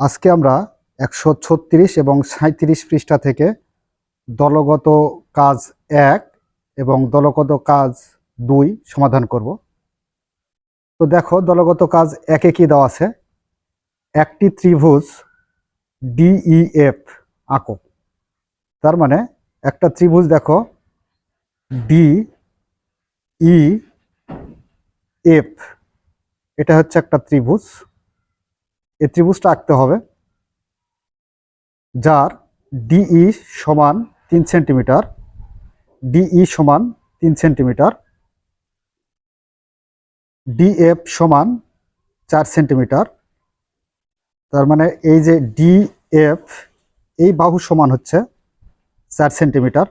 আজকে আমরা একশো ছত্রিশ এবং সাঁত্রিশ পৃষ্ঠা থেকে দলগত কাজ এক এবং দলগত কাজ দুই সমাধান করব। তো দেখো, দলগত কাজ একে কি দেওয়া আছে? একটি ত্রিভুজ ডিইএফ আঁকো। তার মানে একটা ত্রিভুজ দেখো ডি ই এফ এটা হচ্ছে একটা ত্রিভুজ। এই ত্রিভুজটা আঁকতে হবে, যার ডিই সমান তিন সেন্টিমিটার, ডিই সমান তিন সেন্টিমিটার, ডিএফ সমান চার সেন্টিমিটার। তার মানে এই যে ডিএফ, এই বাহু সমান হচ্ছে চার সেন্টিমিটার।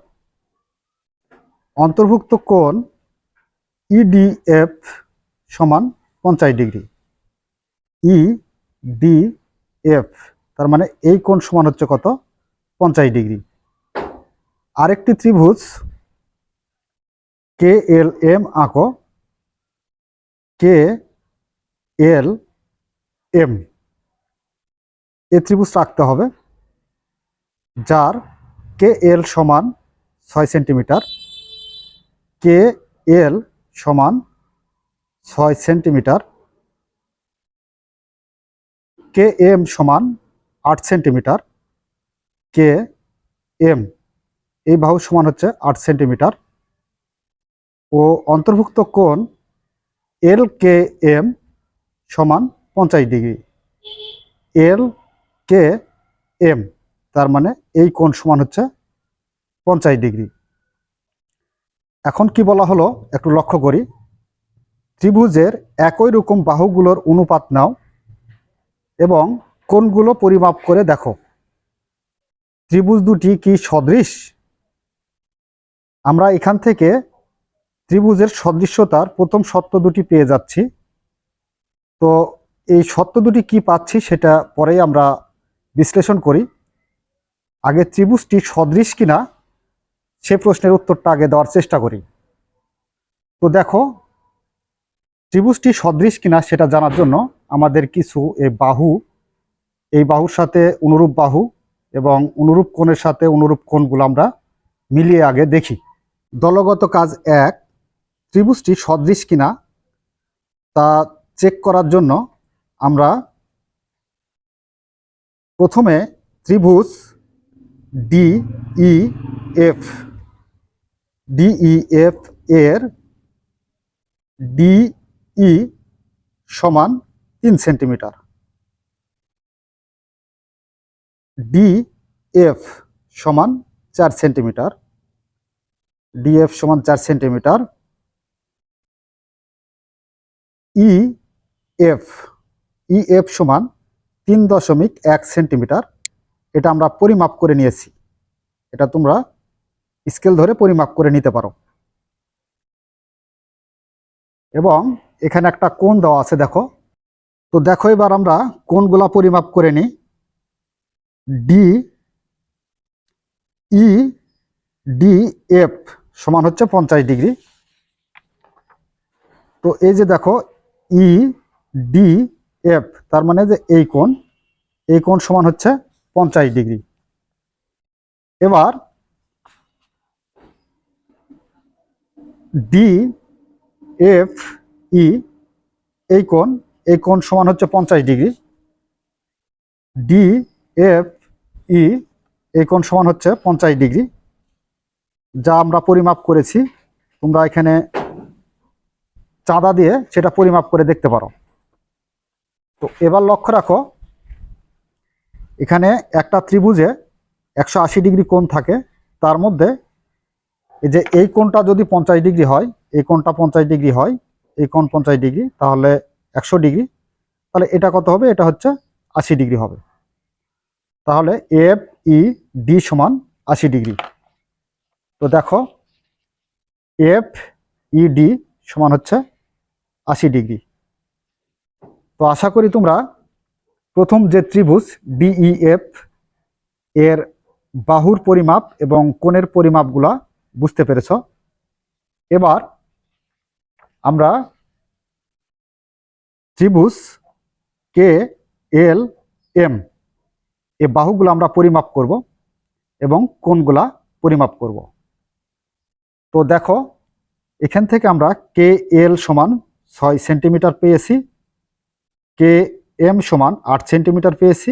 অন্তর্ভুক্ত কোণ ইডিএফ সমান পঞ্চাশ ডিগ্রি। ই ডি এফ তার মানে এই কোণ সমান হচ্ছে কত? পঞ্চাশ ডিগ্রি। আরেকটি ত্রিভুজ কে এল এম আঁকো। কে এল এম এ ত্রিভুজ রাখতে হবে, যার কে এল সমান ছয় সেন্টিমিটার কে এল সমান ছয় সেন্টিমিটার কে এম সমান আট সেন্টিমিটার কে এম এই বাহু সমান হচ্ছে আট সেন্টিমিটার ও অন্তর্ভুক্ত কোণ এল কে এম সমান পঞ্চাশ ডিগ্রি। এল কে এম তার মানে এই কোণ সমান হচ্ছে পঞ্চাশ ডিগ্রি। এখন কি বলা হলো? একটু লক্ষ্য করি। ত্রিভুজের একই রকম বাহুগুলোর অনুপাত নাও। এবং কোনগুলো পরিমাপ করে দেখো। ত্রিভুজ দুটি কি সদৃশ? আমরা এখান থেকে ত্রিভুজের সদৃশ্যতার প্রথম সত্য দুটি পেয়ে যাচ্ছি। তো এই সত্য দুটি কি পাচ্ছি সেটা পরেই আমরা বিশ্লেষণ করি। আগে ত্রিভুজটি সদৃশ কিনা সে প্রশ্নের উত্তরটা আগে দেওয়ার চেষ্টা করি। তো দেখো ত্রিভুজটি সদৃশ কিনা সেটা জানার জন্য আমাদের কিছু এই বাহু, এই বাহুর সাথে অনুরূপ বাহু এবং অনুরূপ কোণের সাথে অনুরূপ কোণগুলো আমরা মিলিয়ে আগে দেখি। দলগত কাজ এক, ত্রিভুজটি সদৃশ কিনা তা চেক করার জন্য আমরা প্রথমে ত্রিভুজ ডি ই এফ ডিইএফ এর ডিই সমান তিন সেন্টিমিটার। ডি এফ সমান চার সেন্টিমিটার। ডিএফ সমান চার centimetre. E F E F সমান তিন দশমিক এক সেন্টিমিটার। এটা আমরা পরিমাপ করে নিয়েছি। এটা তোমরা স্কেল ধরে পরিমাপ করে নিতে পারো। এবং এখানে একটা কোণ দেওয়া আছে, দেখো। তো দেখো এবার আমরা কোণগুলা পরিমাপ করে নিই। ডি ই ডি এফ সমান হচ্ছে পঞ্চাশ ডিগ্রি। তো এই যে দেখো ই ডি এফ তার মানে যে এই কোণ এই কোণ সমান হচ্ছে পঞ্চাশ ডিগ্রি। এবার ডি এফ ই, এই কোণ এই কোণ সমান হচ্ছে পঞ্চাশ ডিগ্রি। ডি, এফ, ই, এই কোণ সমান হচ্ছে পঞ্চাশ ডিগ্রি। যা আমরা পরিমাপ করেছি, তোমরা এখানে চাঁদা দিয়ে সেটা পরিমাপ করে দেখতে পারো। তো এবার লক্ষ্য রাখো, এখানে একটা ত্রিভুজে একশো আশি ডিগ্রি কোণ থাকে, তার মধ্যে এই যে এই কোণটা যদি পঞ্চাশ ডিগ্রি হয়, এই কোণটা পঞ্চাশ ডিগ্রি হয় এই কোণ পঞ্চাশ ডিগ্রি, তাহলে একশো ডিগ্রি, তাহলে এটা কত হবে? এটা হচ্ছে আশি ডিগ্রি হবে। তাহলে এফ ই ডি সমান আশি ডিগ্রি। তো দেখো এফ ই ডি সমান হচ্ছে আশি ডিগ্রি। তো আশা করি তোমরা প্রথম যে ত্রিভুজ ডিইএফ এর বাহুর পরিমাপ এবং কোণের পরিমাপগুলা বুঝতে পেরেছ। এবার আমরা ত্রিভুজ কে এল এম, এ বাহুগুলো আমরা পরিমাপ করব এবং কোনগুলা পরিমাপ করব। তো দেখো, এখান থেকে আমরা কে এল সমান ছয় সেন্টিমিটার পেয়েছি, কে এম সমান আট সেন্টিমিটার পেয়েছি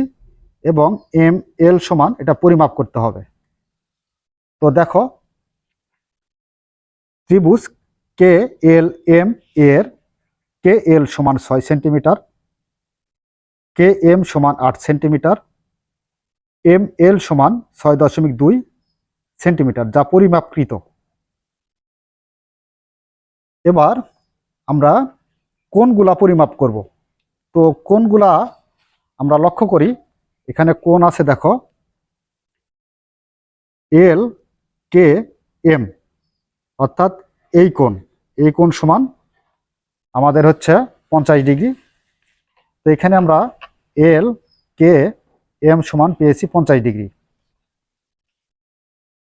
এবং এম এল সমান এটা পরিমাপ করতে হবে। তো দেখো, ত্রিভুজ কে এল এম এর কে এল সমান ছয় সেন্টিমিটার কে এম সমান আট সেন্টিমিটার এম এল সমান ছয় দশমিক দুই সেন্টিমিটার, যা পরিমাপকৃত। এবার আমরা কোনগুলা পরিমাপ করব। তো কোনগুলা আমরা লক্ষ্য করি, এখানে কোন আছে দেখো এল কে এম অর্থাৎ এই কোণ। এই কোণ সমান? আমাদের হচ্ছে পঞ্চাশ ডিগ্রি। তো এখানে আমরা এল কে এম সমান পেয়েছি পঞ্চাশ ডিগ্রি।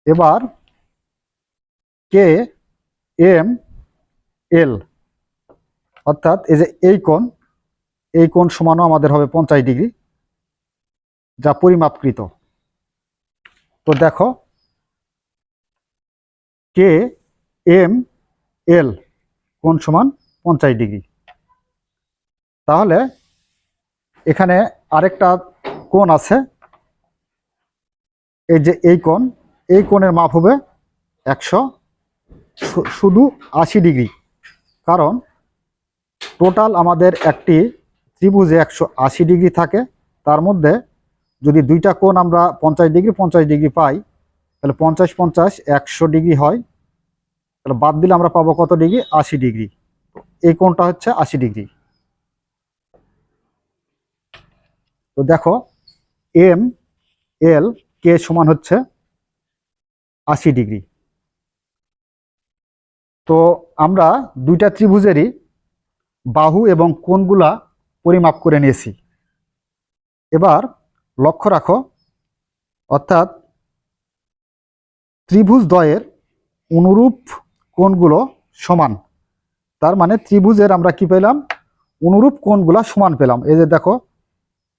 এবার কে এম এল অর্থাৎ এই যে এই কোণ এই কোণ সমানও আমাদের হবে পঞ্চাশ ডিগ্রি, যা পরিমাপকৃত। তো দেখো কে এম এল কোণ সমান পঞ্চাশ ডিগ্রি। তাহলে এখানে আরেকটা কোণ আছে। এই যে এই কোণ, এই কোণের মাপ হবে একশো শুধু আশি ডিগ্রি। কারণ টোটাল আমাদের একটি ত্রিভুজে একশো আশি ডিগ্রি থাকে। তার মধ্যে যদি দুইটা কোণ আমরা পঞ্চাশ ডিগ্রি পঞ্চাশ ডিগ্রি পাই, তাহলে পঞ্চাশ পঞ্চাশ একশো ডিগ্রি হয়। তাহলে বাদ দিলে আমরা পাবো কত ডিগ্রি? আশি ডিগ্রি। এই কোণটা হচ্ছে আশি ডিগ্রি। তো দেখো, এম, এল, কে সমান হচ্ছে আশি ডিগ্রি। তো আমরা দুইটা ত্রিভুজেরই বাহু এবং কোণগুলা পরিমাপ করে নিয়েছি। এবার লক্ষ্য রাখো, অর্থাৎ ত্রিভুজ দ্বয়ের অনুরূপ কোণগুলো সমান। তার মানে ত্রিভুজের আমরা কি পেলাম? অনুরূপ কোণগুলা সমান পেলাম। এই যে দেখো,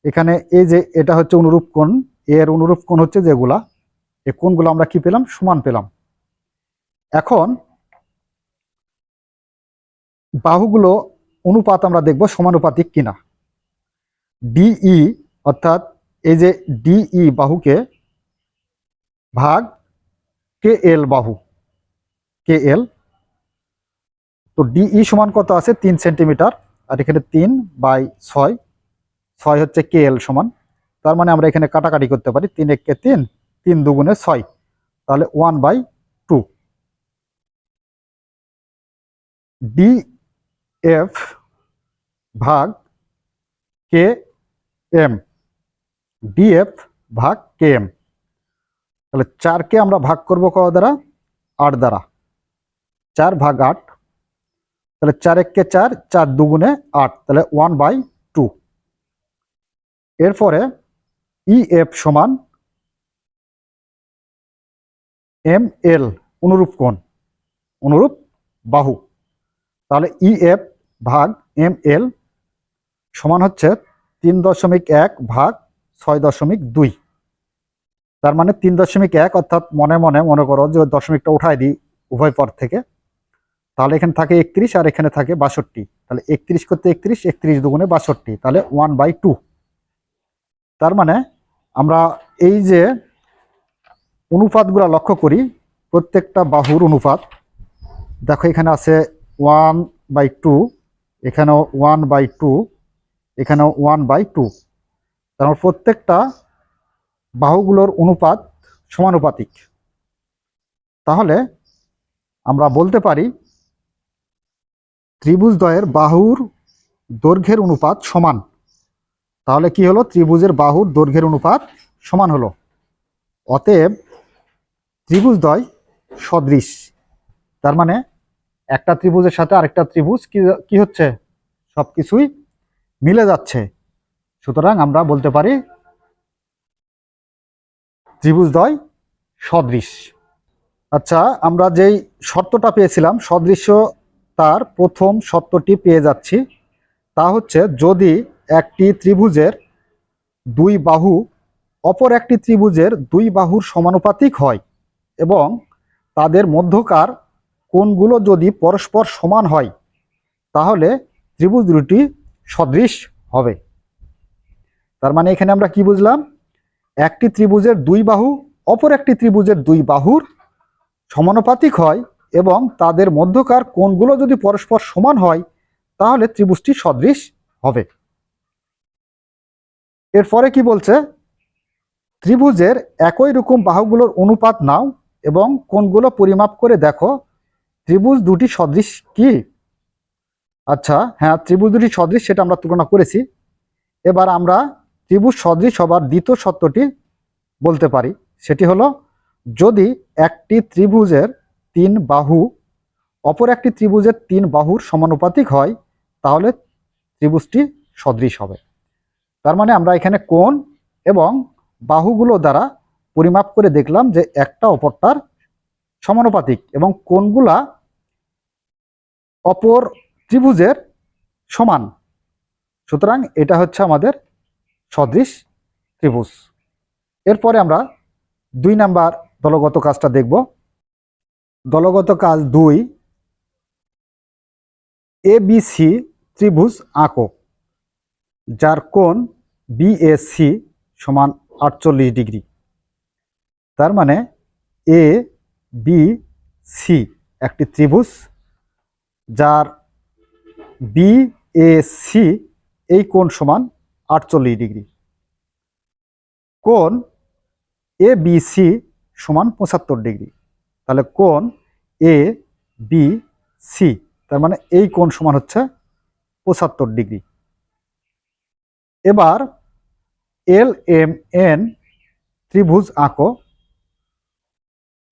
এখানে এই যে এটা হচ্ছে অনুরূপ কোণ, এর অনুরূপ কোণ হচ্ছে যেগুলা, এই কোণগুলো আমরা কি পেলাম? সমান পেলাম। এখন বাহুগুলো অনুপাত আমরা দেখব সমানুপাতিক কিনা। ডিই অর্থাৎ এই যে ডিই বাহুকে ভাগ কে এল বাহু। কে এল তো ডিই সমান কত আছে? তিন সেন্টিমিটার। আর এখানে তিন বাই ছয়। ছয় হচ্ছে কে এল সমান। তার মানে আমরা এখানে কাটাকাটি করতে পারি। তিন এককে তিন তিন দুগুণে ছয়। তাহলে one by two. D F ভাগ কে এম ডিএফ ভাগ কে এম তাহলে চারকে আমরা ভাগ করব কত দ্বারা? আট দ্বারা। চার ভাগ আট, তাহলে চার এককে চার চার দুগুণে আট, তাহলে ওয়ান বাই টু এরপরে ই এফ সমান এম এল অনুরূপ কোণ, অনুরূপ বাহু। তাহলে ই এফ ভাগ এম এল সমান হচ্ছে তিন দশমিক এক ভাগ ছয় দশমিক দুই। তার মানে তিন দশমিক এক, অর্থাৎ মনে মনে মনে করো যে দশমিকটা উঠাই দিই উভয় পর থেকে তাহলে এখানে থাকে একত্রিশ আর এখানে থাকে বাষট্টি। তাহলে একত্রিশ করতে একত্রিশ একত্রিশ দুগুণে বাষট্টি, তাহলে ওয়ান বাই টু তার মানে আমরা এই যে অনুপাতগুলো লক্ষ্য করি, প্রত্যেকটা বাহুর অনুপাত, দেখো এখানে আছে ওয়ান বাই টু এখানেও ওয়ান বাই টু এখানেও ওয়ান বাই টু তার প্রত্যেকটা বাহুগুলোর অনুপাত সমানুপাতিক। তাহলে আমরা বলতে পারি ত্রিভুজদ্বয়ের বাহুর দৈর্ঘ্যের অনুপাত সমান। তাহলে কি হলো? ত্রিভুজের বাহুর দৈর্ঘ্যের অনুপাত সমান হলো। অতএব ত্রিভুজদ্বয় সদৃশ। তার মানে একটা ত্রিভুজের সাথে আরেকটা ত্রিভুজ কি হচ্ছে? সব কিছুই মিলে যাচ্ছে। সুতরাং আমরা বলতে পারি ত্রিভুজদ্বয় সদৃশ। আচ্ছা আমরা যেই শর্তটা পেয়েছিলাম, সদৃশ্য তার প্রথম শর্তটি পেয়ে যাচ্ছি। তা হচ্ছে যদি একটি ত্রিভুজের দুই বাহু অপর একটি ত্রিভুজের দুই বাহুর সমানুপাতিক হয় এবং তাদের মধ্যকার কোণগুলো যদি পরস্পর সমান হয়, তাহলে ত্রিভুজ দুটি সদৃশ হবে। তার মানে এখানে আমরা কি বুঝলাম? একটি ত্রিভুজের দুই বাহু অপর একটি ত্রিভুজের দুই বাহুর সমানুপাতিক হয় এবং তাদের মধ্যকার কোণগুলো যদি পরস্পর সমান হয়, তাহলে ত্রিভুজটি সদৃশ হবে। এরপরে কি বলছে? ত্রিভুজের একই রকম বাহুগুলোর অনুপাত নাও এবং কোণগুলো পরিমাপ করে দেখো, ত্রিভুজ দুটি সদৃশ কি? আচ্ছা হ্যাঁ ত্রিভুজ দুটি সদৃশ, সেটা আমরা তুলনা করেছি। এবার আমরা ত্রিভুজ সদৃশ হবার দ্বিতীয় সত্যটি বলতে পারি। সেটি হলো, যদি একটি ত্রিভুজের তিন বাহু, অপর একটি ত্রিভুজের তিন বাহুর সমানুপাতিক হয়, তাহলে ত্রিভুজটি সদৃশ হবে। তার মানে আমরা এখানে কোণ এবং বাহুগুলো দ্বারা পরিমাপ করে দেখলাম যে একটা অপরটার সমানুপাতিক এবং কোণগুলা অপর ত্রিভুজের সমান। সুতরাং এটা হচ্ছে আমাদের সদৃশ ত্রিভুজ। এরপরে আমরা দুই নাম্বার দলগত কাজটা দেখব। দলগত কাজ দুই এ বি সি ত্রিভুজ আঁকো, যার কোণ বিএসি সমান আটচল্লিশ ডিগ্রি। তার মানে এ বি সি একটি ত্রিভুজ, যার বি এ সি এই কোণ সমান আটচল্লিশ ডিগ্রি। কোণ এ বি সি সমান পঁচাত্তর ডিগ্রি। তাহলে কোন এ বি সি তার মানে এই কোণ সমান হচ্ছে পঁচাত্তর ডিগ্রি। এবার এল এম এন ত্রিভুজ আঁকো।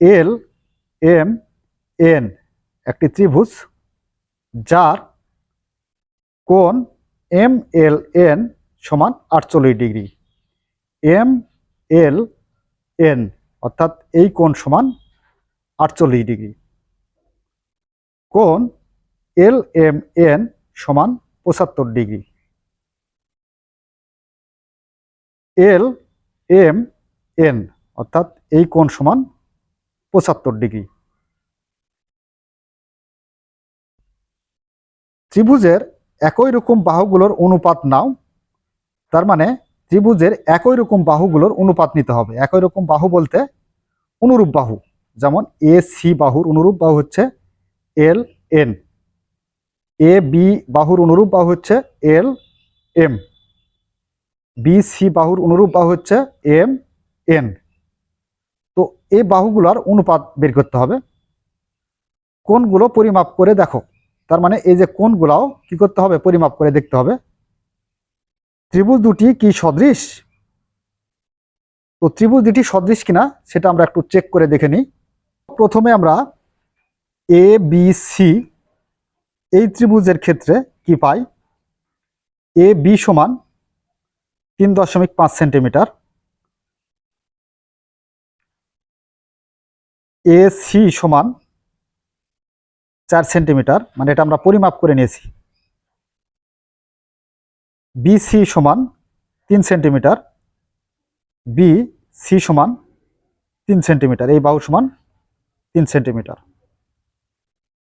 এল এম এন একটি ত্রিভুজ যার কোণ এম এল এন সমান আটচল্লিশ ডিগ্রি। এম এল এন অর্থাৎ এই কোণ সমান আটচল্লিশ ডিগ্রি। কোন এল এম এন সমান পঁচাত্তর ডিগ্রি। এল এম এন অর্থাৎ এই কোণ সমান পঁচাত্তর ডিগ্রি। ত্রিভুজের একই রকম বাহুগুলোর অনুপাত নাও, তার মানে ত্রিভুজের একই রকম বাহুগুলোর অনুপাত নিতে হবে। একই রকম বাহু বলতে অনুরূপ বাহু। যেমন এ সি বাহুর অনুরূপ বাহু হচ্ছে এল এন এ বি বাহুর অনুরূপ বাহু হচ্ছে এল এম বি সি বাহুর অনুরূপ বাহু হচ্ছে এম এন তো এই বাহুগুলোর অনুপাত বের করতে হবে। কোনগুলো পরিমাপ করে দেখো। তার মানে এই যে কোনগুলাও কি করতে হবে? পরিমাপ করে দেখতে হবে। ত্রিভুজ দুটি কি সদৃশ? তো ত্রিভুজ দুটি সদৃশ কিনা সেটা আমরা একটু চেক করে দেখে নিই। প্রথমে আমরা এ বি সি এই ত্রিভুজের ক্ষেত্রে কি পাই? এ বি সমান তিন দশমিক পাঁচ সেন্টিমিটার। এ সি সমান চার সেন্টিমিটার মানে এটা আমরা পরিমাপ করে নিয়েছি। বিসি সমান তিন সেন্টিমিটার। বি সি সমান তিন সেন্টিমিটার, এই বাহু সমান তিন সেন্টিমিটার।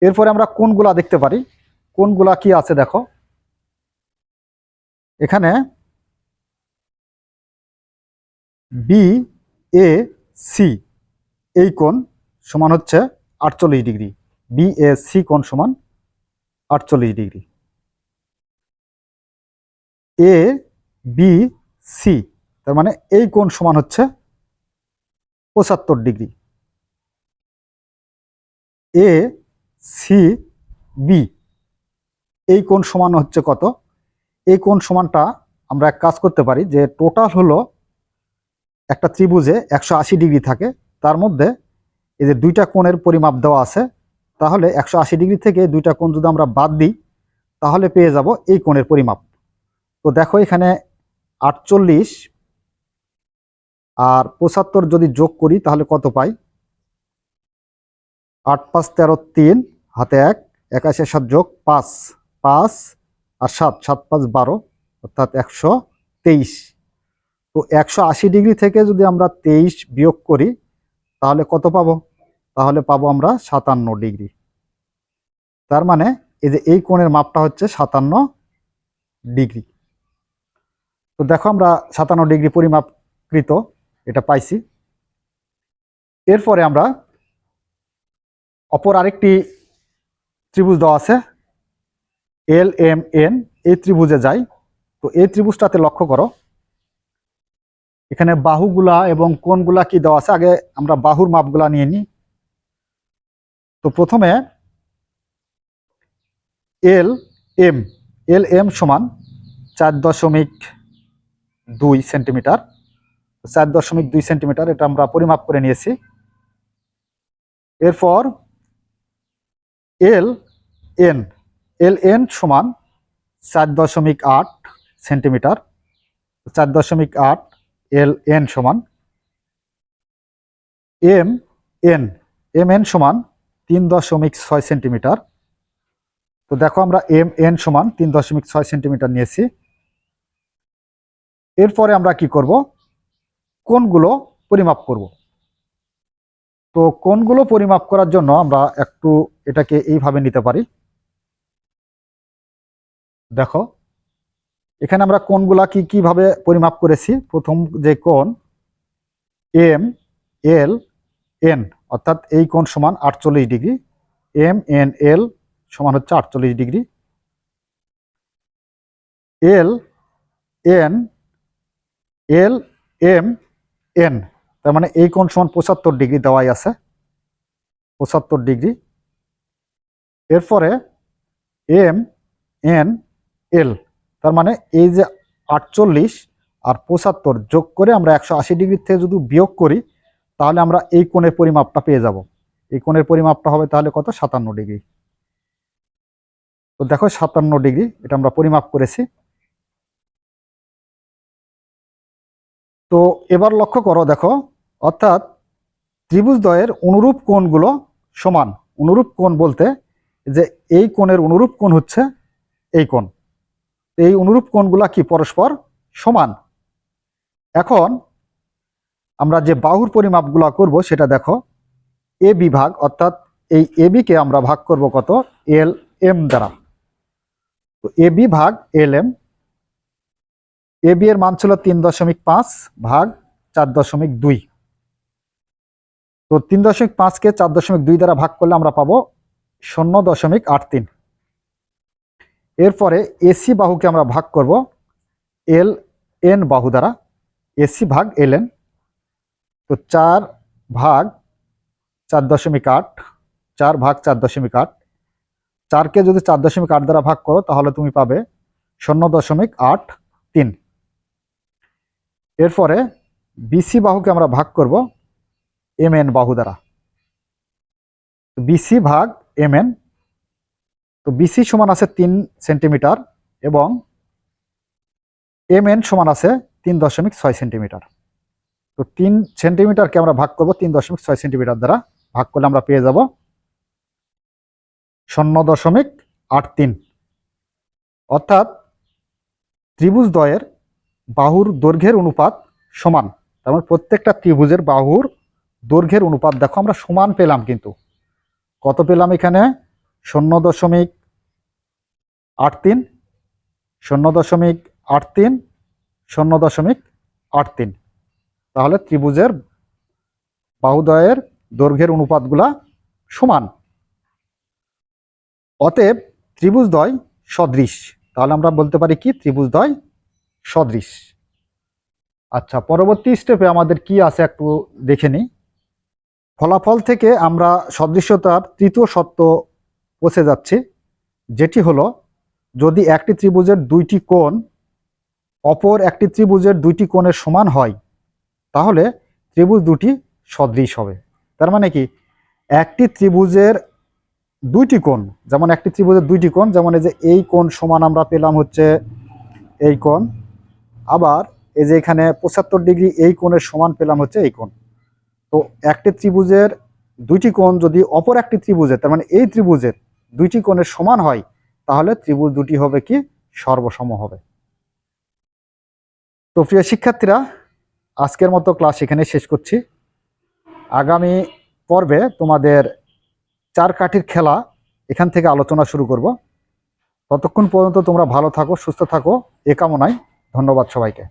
এরপরে আমরা কোনগুলা দেখতে পারি? কোনগুলা কি আছে দেখো? এখানে বি এ সি এই কোণ সমান হচ্ছে আটচল্লিশ ডিগ্রি। বি এ সি কোণ সমান আটচল্লিশ ডিগ্রি। এ বি সি তার মানে এই কোণ সমান হচ্ছে পঁচাত্তর ডিগ্রি। এ, সি, বি। এই কোণ সমান হচ্ছে কত? এই কোণ সমানটা আমরা এক কাজ করতে পারি যে টোটাল হলো একটা ত্রিভুজে একশো আশি ডিগ্রি থাকে। তার মধ্যে এই যে দুইটা কোণের পরিমাপ দেওয়া আছে, তাহলে একশো আশি ডিগ্রি থেকে দুইটা কোণ যদি আমরা বাদ দিই, তাহলে পেয়ে যাব এই কোণের পরিমাপ। তো দেখো এখানে আটচল্লিশ আর পঁচাত্তর যদি যোগ করি, তাহলে কত পাই? আট পাঁচ তেরো তিন, হাতে এক, একাশি সাত যোগ পাঁচ পাঁচ আর সাত সাত পাঁচ বারো, অর্থাৎ একশো তেইশ। তো একশো আশি ডিগ্রি থেকে যদি আমরা তেইশ বিয়োগ করি, তাহলে কত পাবো? তাহলে পাবো আমরা সাতান্ন ডিগ্রি। তার মানে এই যে এই কোণের মাপটা হচ্ছে সাতান্ন ডিগ্রি। তো দেখো আমরা সাতান্ন ডিগ্রি পরিমাপকৃত এটা পাইছি। এরপরে আমরা অপর আরেকটি ত্রিভুজ দেওয়া আছে, এল এম এন, এই ত্রিভুজে যাই। তো এই ত্রিভুজটাতে লক্ষ্য করো, এখানে বাহুগুলা এবং কোনগুলা কি দেওয়া আছে? আগে আমরা বাহুর মাপগুলা নিয়ে নিই। তো প্রথমে এল এম এল এম সমান চার দশমিক দুই সেন্টিমিটার। চার দশমিক দুই সেন্টিমিটার, এটা আমরা পরিমাপ করে নিয়েছি। এরপর এল এন এল এন সমান চার দশমিক আট সেন্টিমিটার, চার দশমিক আট এল এন সমান এম এন এম এন সমান তিন দশমিক ছয় সেন্টিমিটার। তো দেখো আমরা এম এন সমান তিন দশমিক ছয় সেন্টিমিটার নিয়েছি। এরপরে আমরা কি করব? কোনগুলো পরিমাপ করব। তো কোনগুলো পরিমাপ করার জন্য আমরা একটু এটাকে এইভাবে নিতে পারি? দেখো, এখানে আমরা কোনগুলা কি, কীভাবে পরিমাপ করেছি? প্রথম যে কোন এম, এল, এন, অর্থাৎ এই কোণ সমান আটচল্লিশ ডিগ্রি, এম, এন, এল সমান হচ্ছে আটচল্লিশ degree, L, N, L, M, N. তার মানে এই কোণ সমান পঁচাত্তর ডিগ্রি দেওয়াই আছে। পঁচাত্তর ডিগ্রি। এরপরে এম এন এল তার মানে এই যে আটচল্লিশ আর পঁচাত্তর যোগ করে আমরা একশো আশি ডিগ্রি থেকে যদি বিয়োগ করি, তাহলে আমরা এই কোণের পরিমাপটা পেয়ে যাব। এই কোণের পরিমাপটা হবে তাহলে কত? সাতান্ন ডিগ্রি। তো দেখো সাতান্ন ডিগ্রি, এটা আমরা পরিমাপ করেছি। তো এবার লক্ষ্য করো, দেখো অর্থাৎ ত্রিভুজদ্বয়ের অনুরূপ কোণগুলো সমান। অনুরূপ কোণ বলতে যে এই কোণের অনুরূপ কোণ হচ্ছে এই কোণ। এই অনুরূপ কোণগুলা কি পরস্পর সমান? এখন আমরা যে বাহুর পরিমাপগুলা করব সেটা দেখো। এ বিভাগ অর্থাৎ এই এবিকে আমরা ভাগ করব কত? এল এম দ্বারা। তো এ বি ভাগ এল এম। এ বি এর মান ছিল তিন দশমিক পাঁচ ভাগ চার দশমিক দুই। তো তিন দশমিক পাঁচকে চার দশমিক দুই দ্বারা ভাগ করলে আমরা পাবো শূন্য দশমিক আট তিন। এরপরে এসি বাহুকে আমরা ভাগ করব এল এন বাহু দ্বারা। এসি ভাগ এল এন তো চার ভাগ চার দশমিক আট, চার ভাগ চার দশমিক আট। চারকে যদি চার দশমিক আট দ্বারা ভাগ করো তাহলে তুমি পাবে শূন্য দশমিক আট তিন। এরপরে বিসি বাহুকে আমরা ভাগ করব এম এন বাহু দ্বারা। বিসি ভাগ এম এন তো বিসি সমান আছে তিন সেন্টিমিটার এবং এম এন সমান আছে তিন দশমিক ছয় সেন্টিমিটার। তো তিন সেন্টিমিটারকে আমরা ভাগ করব তিন দশমিক ছয় সেন্টিমিটার দ্বারা। ভাগ করলে আমরা পেয়ে যাব শূন্য দশমিক আট তিন। অর্থাৎ ত্রিভুজদ্বয়ের বাহুর দৈর্ঘ্যের অনুপাত সমান। তার মানে প্রত্যেকটা ত্রিভুজের বাহুর দৈর্ঘ্যের অনুপাত। দেখো, আমরা সমান পেলাম কিন্তু। কত পেলাম এখানে? শূন্য দশমিক আট তিন। শূন্য দশমিক আট তিন। শূন্য দশমিক আট তিন। তাহলে ত্রিভুজের বাহুদয়ের দৈর্ঘ্যের অনুপাতগুলা সমান। অতএব ত্রিভুজদ্বয় সদৃশ। তাহলে আমরা বলতে পারি কি? ত্রিভুজদ্বয় সদৃশ। আচ্ছা পরবর্তী স্টেপে আমাদের কি আছে একটু দেখে নিই। ফলাফল থেকে আমরা সদৃশ্যতার তৃতীয় সত্য পৌঁছে যাচ্ছি, যেটি হলো যদি একটি ত্রিভুজের দুইটি কোণ অপর একটি ত্রিভুজের দুইটি কোণের সমান হয়, তাহলে ত্রিভুজ দুটি সদৃশ হবে। তার মানে কি? একটি ত্রিভুজের দুইটি কোণ, যেমন একটি ত্রিভুজের দুইটি কোণ, যেমন এই যে এই কোণ সমান আমরা পেলাম হচ্ছে এই কোণ, আবার এই যে এখানে পঁচাত্তর ডিগ্রি এই কোণের সমান পেলাম হচ্ছে এই কোণ। তো একটি ত্রিভুজের দুইটি কোণ যদি অপর একটি ত্রিভুজের তার মানে এই ত্রিভুজের দুইটি কোণের সমান হয়, তাহলে ত্রিভুজ দুটি হবে কি? সর্বসম হবে। তো প্রিয় শিক্ষার্থীরা, আজকের মতো ক্লাস এখানে শেষ করছি। আগামী পর্বে তোমাদের চার কাঠির খেলা এখান থেকে আলোচনা শুরু করব। ততক্ষণ পর্যন্ত তোমরা ভালো থাকো, সুস্থ থাকো, এ কামনায় ধন্যবাদ সবাইকে।